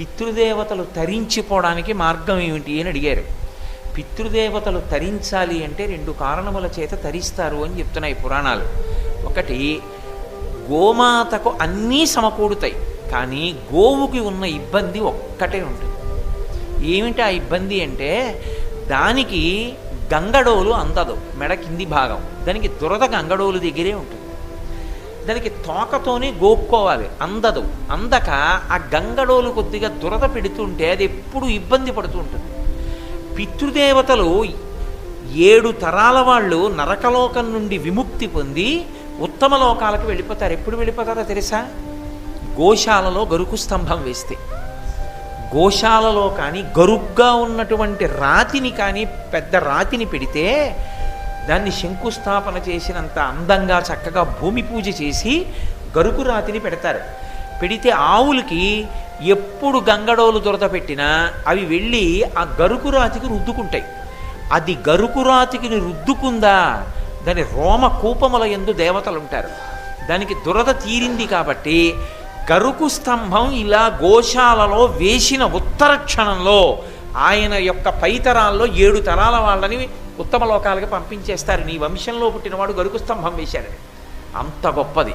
పితృదేవతలు తరించిపోవడానికి మార్గం ఏమిటి అని అడిగారు. పితృదేవతలు తరించాలి అంటే రెండు కారణముల చేత తరిస్తారు అని చెప్తున్నాయి పురాణాలు. ఒకటి గోమాతకు అన్నీ సమకూడుతాయి కానీ గోవుకి ఉన్న ఇబ్బంది ఒక్కటే ఉంటుంది. ఏమిటి ఆ ఇబ్బంది అంటే దానికి గంగడోలు అందదు మెడ కింది భాగం. దానికి దురద గంగడోలు దగ్గరే ఉంటుంది. దానికి తోకతోనే గోక్కోవాలి. అందదు. అందక ఆ గంగడోలు కొద్దిగా దురద పెడుతుంటే అది ఎప్పుడు ఇబ్బంది పడుతూ ఉంటుంది. పితృదేవతలు ఏడు తరాల వాళ్ళు నరకలోకం నుండి విముక్తి పొంది ఉత్తమ లోకాలకు వెళ్ళిపోతారు. ఎప్పుడు వెళ్ళిపోతారో తెలుసా? గోశాలలో గరుకు స్తంభం వేస్తే. గోశాలలో కానీ గరుగ్గా ఉన్నటువంటి రాతిని కానీ పెద్ద రాతిని పెడితే దాన్ని శంకుస్థాపన చేసినంత అందంగా చక్కగా భూమి పూజ చేసి గరుకు రాతిని పెడతారు. పెడితే ఆవులకి ఎప్పుడు గంగడోలు దురద పెట్టినా అవి వెళ్ళి ఆ గరుకు రాతికి రుద్దుకుంటాయి. అది గరుకు రాతికి రుద్దుకుందా? దాని రోమ కూపముల ఎందు దేవతలు ఉంటారు దానికి దురద తీరింది కాబట్టి గరుకు స్తంభం ఇలా గోశాలలో వేసిన ఉత్తర క్షణంలో ఆయన యొక్క పైతరాల్లో ఏడు తరాల వాళ్ళని ఉత్తమ లోకాలకి పంపించేస్తారు. నీ వంశంలో పుట్టినవాడు గరుకు స్తంభం వేశారు అంత గొప్పది.